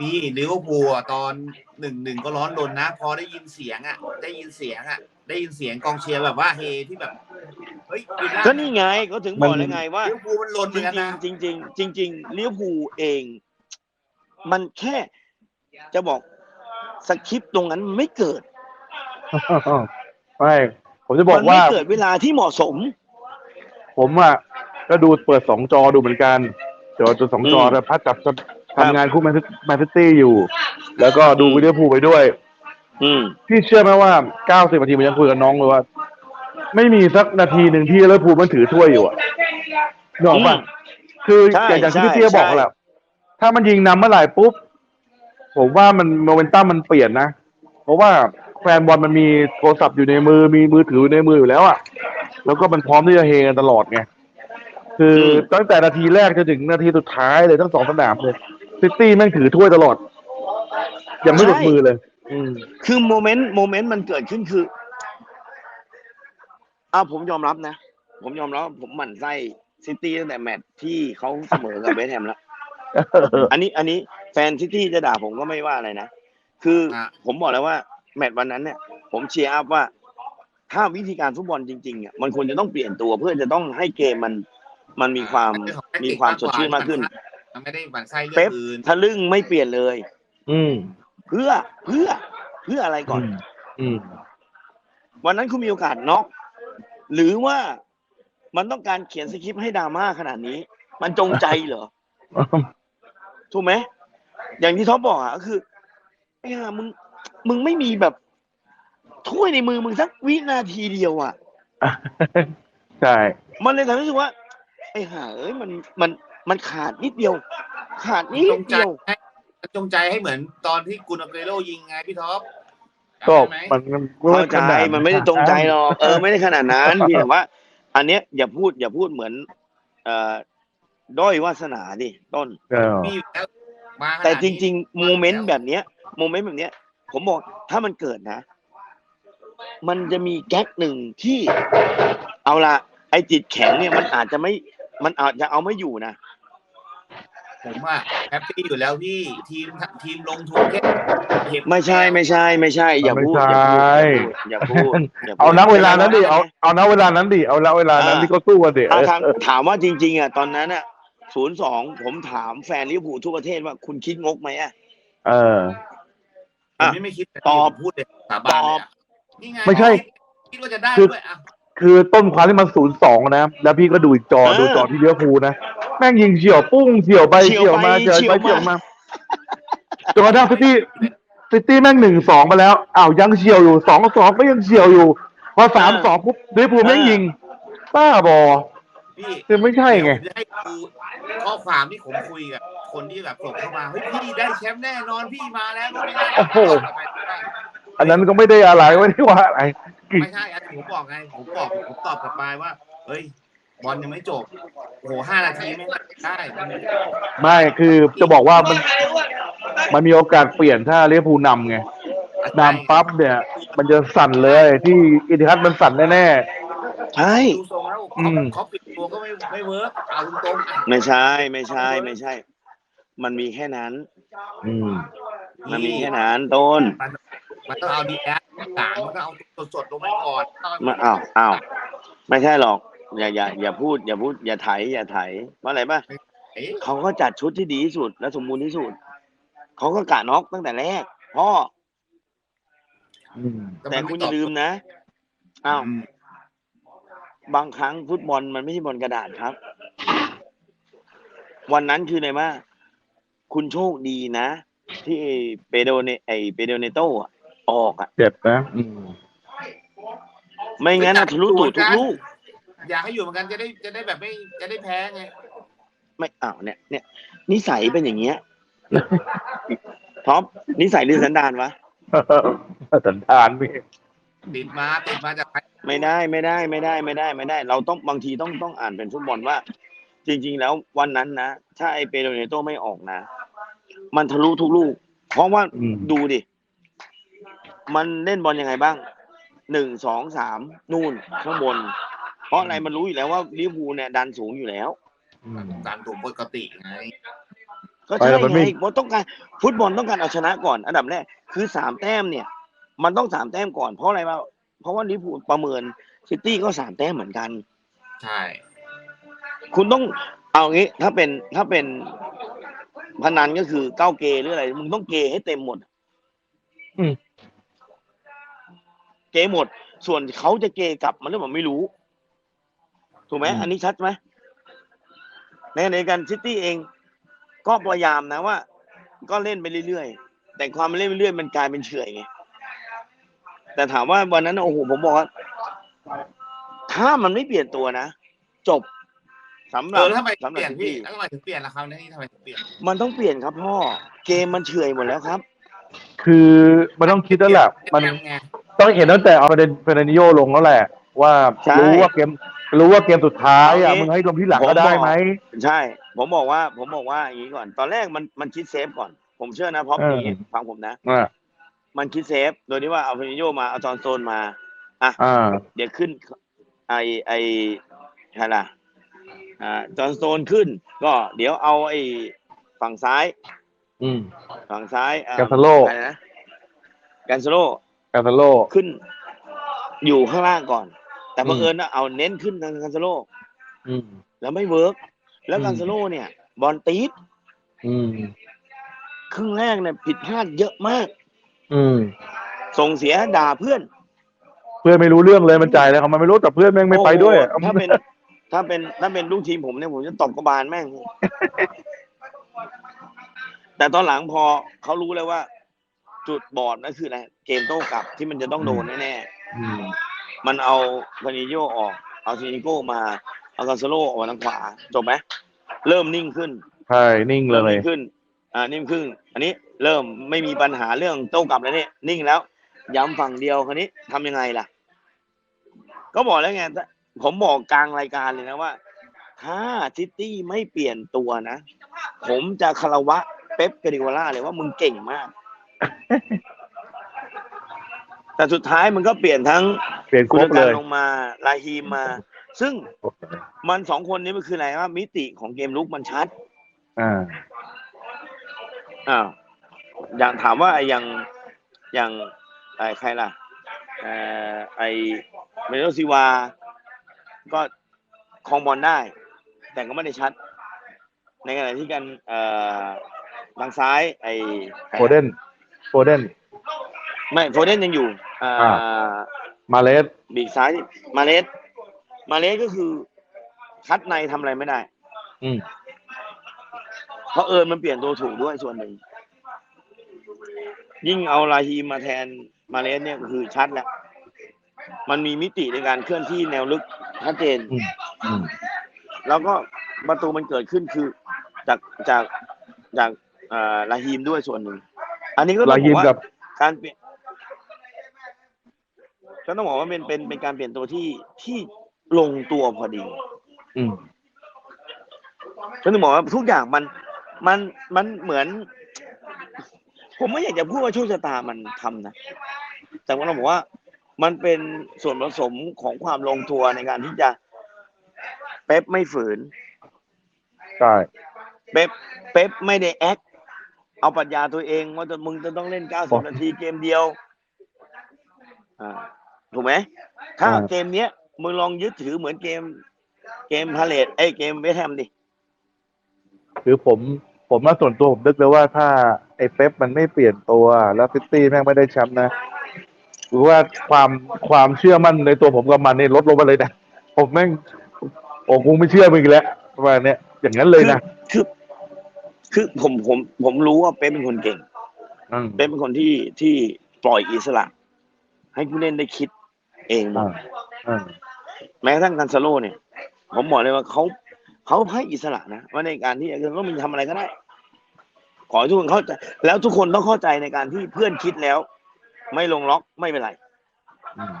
มีลิเวอร์พูลอะตอนหนึ่งหนึ่งก็ร้อนรนนะ พอได้ยินเสียงอะ ได้ยินเสียงอะ ได้ยินเสียงกองเชียร์แบบว่าเฮที่แบบเฮ้ยวิลล่าก็นี่ไงก็ถึงบอกแล้วไงว่าลิเวอร์พูลมันลนเหจมือนกันริงนะๆจริงๆจริงๆลิเวอร์พูลเอง มันแค่จะบอกสคริปต์ตรงนั้นมันไม่เกิดไม่ผมจะบอมักไม่ว่าเกิดเวลาที่เหมาะสม ผมอะก็ดูเปิดสองจอดูเหมือนกันจอจนสองจออืมแต่พัดจับ ทำงานคู่แมนแมนซิตี้อยู่ แล้วก็ดูวิดีโอพูลไปด้วย อืมพี่เชื่อไหมว่าเก้าสิบนาทีผมยังคุยกับน้องเลยว่า ไม่มีสักนาทีหนึ่งที่ลิเวอร์พูลมันถือถ้วยอยู่อะนึกออกปะอืมคือใช่อย่างอย่างที่พี่ใช่เตี้ยบอกใช่แหละถ้ามันยิงนำเมื่อไหร่ปุ๊บ ผมว่ามันโมเมนตัมมันเปลี่ยนนะ เพราะว่าแฟนบอลมันมีโทรศัพท์อยู่ในมือมีมือถืออยู่ในมืออยู่แล้วอะแล้วก็มันพร้อมที่จะเฮกันตลอดไงคือตั้งแต่นาทีแรกจนถึงนาทีสุดท้ายเลยทั้งสองสนามเลย ซิตี้แม่งถือถ้วยตลอด ยังไม่หลุดมือเลย อืม คือโมเมนต์โมเมนต์มันเกิดขึ้นคืออ่าผมยอมรับนะ ผมยอมรับว่าผมหมั่นไส้ซิตี้ตั้งแต่แมตช์ที่เขาเสมอกับเวสต์แฮมแล้ว อันนี้อันนี้แฟนซิตี้จะด่าผมก็ไม่ว่าอะไรนะ คืออะผมบอกแล้วว่า แมตช์วันนั้นเนี่ย ผมเชียร์อัพว่า ถ้าวิธีการฟุตบอลจริงๆอะมันควรจะต้องเปลี่ยนตัวเพื่อจะต้องให้เกมมัน มันมีความนเป็นของแท็กมีติกความสดชื่นมากขึ้น มันไม่ได้หมั่นไส้เรื่เป๊อปงอื่นทะลึ่งไม่เปลี่ยนเลย อืม เพื่อเพื่อเพื่ออะไรก่อน อืม วันนั้นคุณมีโอกาสน็อกหรือว่ามันต้องการเขียนสคริปต์ให้ดราม่าขนาดนี้ มันจงใจเหรอถูกไหมอย่างที่ท็อปบอกอะก็คือไอ้ห่ามึงมึงไม่มีแบบ ถ้วยในมือมึงสักวินาทีเดียวอะ ใช่ มันเลยทำให้รู้สึกว่า ไอ้ห่าเอ้ยมันมัน มันขาดนิดเดียว ขาดนิจดงใจเดียว ให้จงใจให้เหมือนตอนที่กุนอาเกโรยิงไงพี่ท็อปก็จำได้ไหมมันเข้าใจมันไม่ได้ตรงใจหรอกเออไม่ได้ขนาดนั้นเพียงแต่ว่า อันเนี้ยอย่าพูดอย่าพูดเหมือน เอ่อด้อยวาสนาดิต้น เออมีอยู่แล้วมาขนาดนี้แต่จริง ๆ โมเมนต์แบบเนี้ยโมเมนต์แบบเนี้ย ผมบอกถ้ามันเกิดนะ มันจะมีแก๊กหนึ่งที่ เอาละไอ้จิตแข็งเนี่ยมันอาจจะไม่ มันอาจจะเอาไม่อยู่นะ ผมอะแฮปปี้อยู่แล้วพี่ทีมทีมลงทุนแค่เห็บไม่ใช่ไม่ใช่ไม่ใช่ อย่าพูดไม่อย่าใช่พูดอย่าพูดอย่าพูดเอานักเวลานั้นดิเอาเอานักเวลานั้นดิเอานักเวลานั้นที่เขาสู้กันดิอะถามถามว่าจริง ๆอะตอนนั้นอะศูนย์สองผมถามแฟนลิเวอร์พูลทั่วประเทศว่าคุณคิดงกไหมอะเออผมไม่ไม่คิดตอบพูดเลยสาบานเลยอะนี่ไงไม่ใช่ คิดว่าจะได้คือด้วยอะ คือต้นความที่มันศูนย์สองนะ แล้วพี่ก็ดูอีกจอเออ ดูจอที่เลี้ยวภูลนะ แม่งยิงเฉียวปุ้งเฉียวไปเฉียวเฉียวมาไปเฉียวเฉียวไปมาเฉียวมาจนกระทั่งซิตี้ซิตี้แม่งหนึ่งสองมาแล้วอ้าวยังเฉียวอยู่สองสองก็ยังเฉียวอยู่ พอสามสองปุ๊บลิเวอร์พูลแม่งยิงบ้าบอพี่คือไม่ใช่ไง เดี๋ยวผมจะให้ดูข้อความที่ผมคุยกับคนที่แบบส่งเข้ามาเฮ้ยพี่ได้แชมป์แน่นอนพี่มาแล้วก็ไม่ได้โอ้โห อันนั้นก็ไม่ได้อะไรไม่ได้ว่าอะไร ไม่ใช่อันที่ผมบอกไงผมบอกผมตอบกลับไปว่า เฮ้ย บอลยังไม่จบโอ้โหห้านาทีไม่ได้มันไม่คือจะบอกว่ามันมันมีโอกาสเปลี่ยนถ้าลิเวอร์พูลนำไงนำปั๊บเนี่ย มันจะสั่นเลยที่อิติฮัดมันสั่นแน่ ใช่ ดูทรงแล้วอืเขาม เขาปิดตัวก็ไม่ไม่เวิร์กเอาตรงๆอะไม่ใช่ไม่ใช่ไม่ใช่ มันมีแค่นั้น ๆอืม มันมีแค่นั้นต้น มันต้องเอาดีแอส ต่างมันก็เอาสดๆลงไปก่อนมาอ้าวอ้าวไม่ใช่หรอก อย่าอย่าอย่าพูดอย่าพูดอย่าไถอย่าไถเพราะอะไรป่ะเอ๊ะเขาก็จัดชุดที่ดีที่สุด และสมบูรณ์ที่สุด เขาก็กะน็อกตั้งแต่แรกพ่ออืมแต่คุณอย่าลืมนะอ้าวบางครั้งฟุตบอลมันไม่ใช่บอลกระดาษครับ วันนั้นคือไงว่าคุณโชคดีนะ ที่เปโดเนไอเปโดเนโตอะ ออกอะเจ็บนะอืมไม่งั้นนะทะลุตูดทุกลูก อยากให้อยู่เหมือนกันจะได้จะได้แบบไม่จะได้แพ้ไงไม่อ้าวเนี่ยเนี่ยนิสัยเป็นอย่างเงี้ยท็อปนิสัยหรือสันดานวะ สันทานพี่ติดมาติดมาจากไม่ได้ไม่ได้ไม่ได้ไม่ได้ไม่ได้ เราต้องบางทีต้องต้องอ่านเป็นฟุตบอลว่า จริง ๆ แล้ววันนั้นนะถ้าไอเปโดเนโตไม่ออกนะ มันทะลุทุกลูก เพราะว่าอืมดูดิ มันเล่นบอลยังไงบ้างหนึ่งสองสามนู่นข้างบน เพราะอะไรมันรู้อยู่แล้วว่าลิเวอร์พูลเนี่ยดันสูงอยู่แล้ว อืมตามถูกปกติไง ก็ไปใช่แล้วมันไงไม่ผมต้องการฟุตบอลต้องการเอาชนะก่อนอันดับแรกคือสามแต้มเนี่ย มันต้องสามแต้มก่อนเพราะอะไรวะเพราะว่าลิเวอร์พูลประเมินซิตี้ก็สามแต้มเหมือนกัน ใช่ คุณต้องเอางี้ถ้าเป็นถ้าเป็นพนันก็คือเก้าเกย์หรืออะไรมึงต้องเกย์ให้เต็มหมดอืม เกย์หมด ส่วนเขาจะเกย์กลับมันหรือเปล่าไม่รู้ ถูกไหมอันนี้ชัดไหมในในการซิตี้เอง ก็พยายามนะว่า ก็เล่นไปเรื่อยๆแต่ความเล่นไปเรื่อยมันกลายเป็นเฉอยไงแต่ถามว่าวันนั้นน่ะโอ้โหผมบอกว่าถ้ามันไม่เปลี่ยนตัวนะ จบสำหเอรับอแล้วทำไมสำหเปรับลี่ยนซิพี่ตี้แล้วทำไมถึงเปลี่ยนล่ะคราวนี้ทำไมถึงเปลี่ยน มันต้องเปลี่ยนครับพ่อ เกมมันเฉอยหมดแล้วครับ คือมันต้องคิดแล้วแหละมันไง ต้องเห็นตั้งแต่เอาประเด็นเฟรนิโยลงแล้วแหละ ว่าใช่ รู้ว่าเกมรู้ว่าเกมสุดท้ายอะเอางี้มึงให้ลงที่หลังผมก็ได้บอกไหม ใช่ ผมบอกว่า ผมบอกว่าอย่างนี้ก่อน ตอนแรกมันมันคิดเซฟก่อน ผมเชื่อนะเพราะเออนี้ฟังผมนะ อ่ามันคิดเซฟ โดยที่ว่าเอาเฟรนิโยมา เอาจอห์นโซนมา อ่าเดี๋ยวขึ้น ไอไอใช่ล่ะ อ่า จอห์นโซนขึ้น ก็เดี๋ยวเอาไอฝั่งซ้าย อืม ฝั่งซ้ายอ่แกนซาโลอะไรนะแกนซาโลกาซาโลขึ้น อยู่ข้างล่างก่อน แต่อืมบังเอิญนะเอาเน้นขึ้นทางแกนซาโลอืมแล้วไม่เวิร์กแล้วอืมแกนซาโลเนี่ย บอลตีดอืมครึ่งแรกเนี่ยผิดพลาดเยอะมาก อืม ส่งเสียด่าเพื่อน เพื่อนไม่รู้เรื่องเลยมันจ่ายเลยเขามันไม่รู้แต่เพื่อนแม่งไม่ไปด้วยโอ้โหถ้าเป็น ถ้าเป็นถ้าเป็นลูกทีมผมเนี่ยผมจะตบกระบาลแม่ง แต่ตอนหลังพอเขารู้แล้วว่า จุดบอดนั่นคืออะไรเกมโต้กลับที่มันจะต้องโดนแน่อืม ๆมันเอาวานิโยออก เอาซินิโก้มาเอากาโซโลออกมาทางขวาจบไหมเริ่มนิ่งขึ้น ใช่ นิ่งเลเริ่มยนิ่งขึ้น อ่า นิ่งขึ้น อันนี้เริ่มไม่มีปัญหาเรื่องโต้กลับแล้วเนี่ยนิ่งแล้ว ย้ำฝั่งเดียวคราวนี้ทำยังไงล่ะ ก็บอกแล้วไงผมบอกกลางรายการเลยนะว่า ถ้าซิตี้ไม่เปลี่ยนตัวนะ ผมจะคารวะเป๊ปกาดิโอล่าเลยว่ามึงเก่งมาก แต่สุดท้ายมันก็เปลี่ยนทั้งเปลี่ยนคคุรณบกาเลรยลงมาลาฮีมมา ซึ่งมันสองคนนี้มันคืออะไรว่ามิติของเกมลุกมันชัด อ่าอ้าวอย่างถามว่าไอ้อย่างอย่างไอ้ใครล่ะเอ่อไอ้เมโนซิวา ก็ครองบอลได้ แต่ก็ไม่ได้ชัด ในขณะที่กันเอ่อทางซ้าย ไอ้ใครโฟเดน โฟเดนไม่โฟเดนยังอยู่เอ่ออ่ามาเลสบีกซ้ายมาเลสมาเลสก็คือคัดในทำอะไรไม่ได้ อืมเพราะเอิญมันเปลี่ยนตัวถูกด้วยส่วนหนึ่ง ยิ่งเอาลาฮีมมาแทนมาเลสเนี่ยก็คือชัดแล้วมันมีมิติในการเคลื่อนที่แนวลึกชัดเจนอืมอืมแล้วก็ประตูมันเกิดขึ้นคือจากจากจากเอ่อลาฮีมด้วยส่วนหนึ่ง อันนี้ก็ต้ลาองบยิอมกว่ากับการเปลี่ยนก็ต้องบอกว่าเป็นเป็นเป็นการเปลี่ยนตัวที่ที่ลงตัวพอดี อืมก็ต้องบอกว่าทุกอย่างมันมันมันเหมือน ผมไม่อยากจะพูดว่าโชคชะตามันทำนะแต่ว่าเราบอกว่ามันเป็นส่วนผสมของความลงตัวในการที่จะเป๊ปไม่ฝืนใช่เป๊ปเป๊ปไม่ได้แอค เอาปรัชญาตัวเองว่าจะมึงจะต้องเล่น 90 นาทีเกมเดียวอ่าถูกไหมถ้าเกมเนี้ยมึงลองยึดถือเหมือนเกม เกมพาเลตไอ้ยเกมเวสต์แฮมดิคือผมผมว่าส่วนตัวผมนึกเลยว่าถ้าไอ้เป๊ปมันไม่เปลี่ยนตัว แล้วซิตี้แม่งไม่ได้แชมป์นะหรือว่าความความเชื่อมั่นในตัวผมกับมันเนี่ยลดลงไปเลยนะผมแม่งโอ้กูไม่เชื่อมึงอีกแล้วประมาณเนี้ยอย่างนั้นเลยนะคือ คือผมผมผมรู้ว่าเป๊ปเป็นคนเก่งอืม เป๊ปเป็นคนที่ที่ปล่อยอิสระ ให้ผู้เล่นได้คิดเองหมอ่าดอ่า แม้กระทั่งกันซาโลเนี่ย ผมบอกเลยว่าเขาเขาให้อิสระนะว่าในการที่ก็มีทำอะไรก็ได้ ขอให้ทุกคนเข้าใจ แล้วทุกคนต้องเข้าใจในการที่เพื่อนคิดแล้ว ไม่ลงล็อกไม่เป็นไร อืม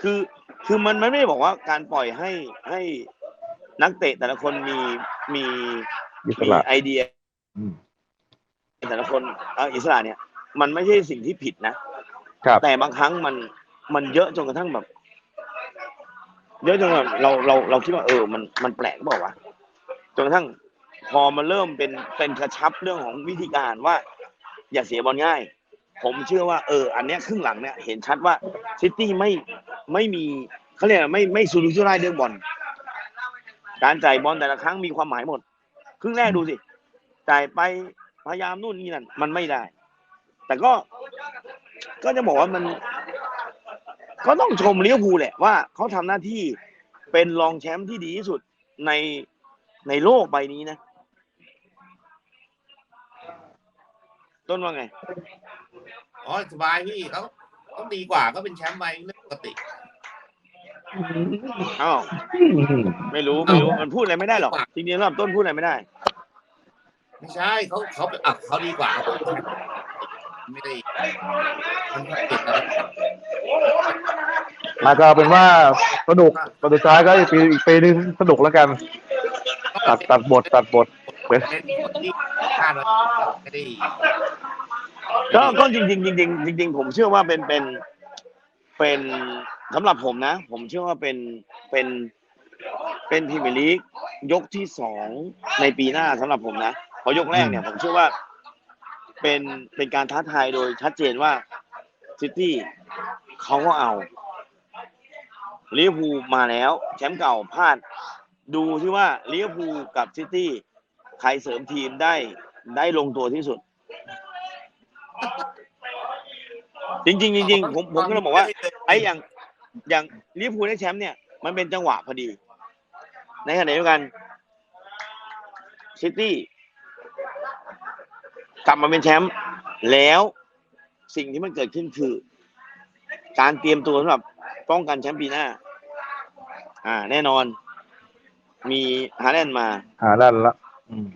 คือคือมันมันไม่ได้บอกว่าการปล่อยให้ให้นักเตะแต่ละคนมีมี อิสมีระไอเดียอืมแต่ละคนเอาอิสระเนี่ย มันไม่ใช่สิ่งที่ผิดนะครับแต่บางครั้งมันมันเยอะจนกระทั่งแบบ เยอะจนแบบเราเราเราคิดว่าเออ มันมันแปลกเปล่าวะจนกระทั่งพอมาเริ่มเป็นเป็นกระชับเรื่องของวิธีการว่า อย่าเสียบอลง่าย ผมเชื่อว่าเออ อันเนี้ยครึ่งหลังเนี่ยเห็นชัดว่าซิตี้ไม่ไม่มีเขาเรียกอะไรไม่ไม่สุรุ่ยสุร่ายเรื่องบอลการจ่ายบอลแต่ละครั้งมีความหมายหมด ครึ่งแรกดูสิจ่ายไปพยายามนู่นนี่นั่นมันไม่ได้ แต่ก็ ก็จะบอกว่ามัน ก็ต้องชมเลิเวอร์พูแหละว่าเขาทำหน้าที่เป็นรองแชมป์ที่ดีที่สุดในในโลกใบนี้นะ ต้นว่าไง อ๋อสบายพี่เขาเขาดีกว่าก็เป็นแชมป์ไปเรื่องปกติ อ้าวไม่รู้ไม่รู้มันพูดอะไรไม่ได้หรอกจริงๆแล้วต้นพูดอะไรไม่ได้ ไม่ใช่เขาเขาอะเขาดีกว่าเขาเป็นแชมป์ไม่ได้มันก็ติดอะไรมาก็เอาเป็นว่าสนุกตอนสุดท้ายก็อีกปีอีกปีนึงสนุกแล้วกัน ตัดตัดบทตัดบทเป็นเป็นคนที่คาดไว้ไม่ได้ก็ก็จริงจริงๆจริงๆจริงๆผมเชื่อว่าเป็นเป็นเป็น สำหรับผมนะ ผมเชื่อว่าเป็นเป็นเป็นพรีเมียร์ลีกยกที่สองในปีหน้าสำหรับผมนะเพราะยกแรกเนี่ย ผมเชื่อว่าเป็นเป็นการท้าทายโดยชัดเจนว่าซิตี้เขาก็เอาลิเวอร์พูลมาแล้ว แชมป์เก่าพลาด ดูที่ว่าลิเวอร์พูลกับซิตี้ใครเสริมทีมได้ได้ลงตัวที่สุด จริงๆจริงๆผมผมก็เลยบอกว่า ไอ้อย่าง อย่างลิเวอร์พูลได้แชมป์เนี่ยมันเป็นจังหวะพอดี ในขณะเดียวกันซิตี้กลับมาเป็นแชมป์แล้วสิ่งที่มันเกิดขึ้นคือ การเตรียมตัวสำหรับป้องกันแชมป์ปีหน้า อ่า แน่นอน มีฮาแลนด์มาหาด้านละอืม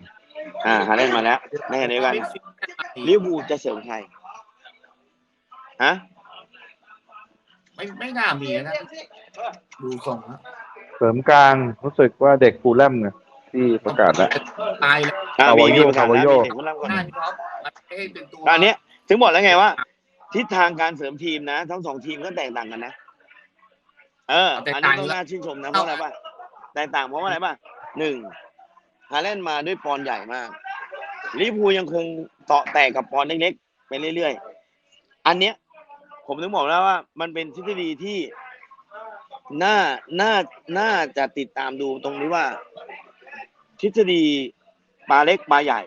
อ่าฮาแลนด์มาแล้วในขณะเดียวกันลิเวอร์พูลจะเสริมใครฮะ ไม่ไม่น่ามีนะ ดูทรงแล้วเสริมกลางรู้สึกว่าเด็กฟูลแลมเนี่ยที่ประกาศแล้ว ตายแล้วอ่ามีมีประกาศคาวาแล้วโยมีเด็กคนรับก่อนหน้าที่เขามันไม่ให้เป็นตัวอันเนี้ยถึงบอกแล้วไงว่า ทิศทางการเสริมทีมนะ ทั้งสองทีมก็แตกต่างกันนะ เออ อันนี้ต้องน่าชื่นชมนะเพราะอะไรป่ะแตกต่างเพราะว่าอะไรป่ะหนึ่งฮาแลนด์มาด้วยปอนด์ใหญ่มากลิเวอร์พูลยังคงเตาะแตกกับปอนด์เล็กๆไปเรื่อยๆ อันเนี้ย ผมถึงบอกแล้วว่า มันเป็นทฤษฎีที่น่าน่าน่าจะติดตามดูตรงนี้ว่า ทฤษฎีปลาเล็กปลาใหญ่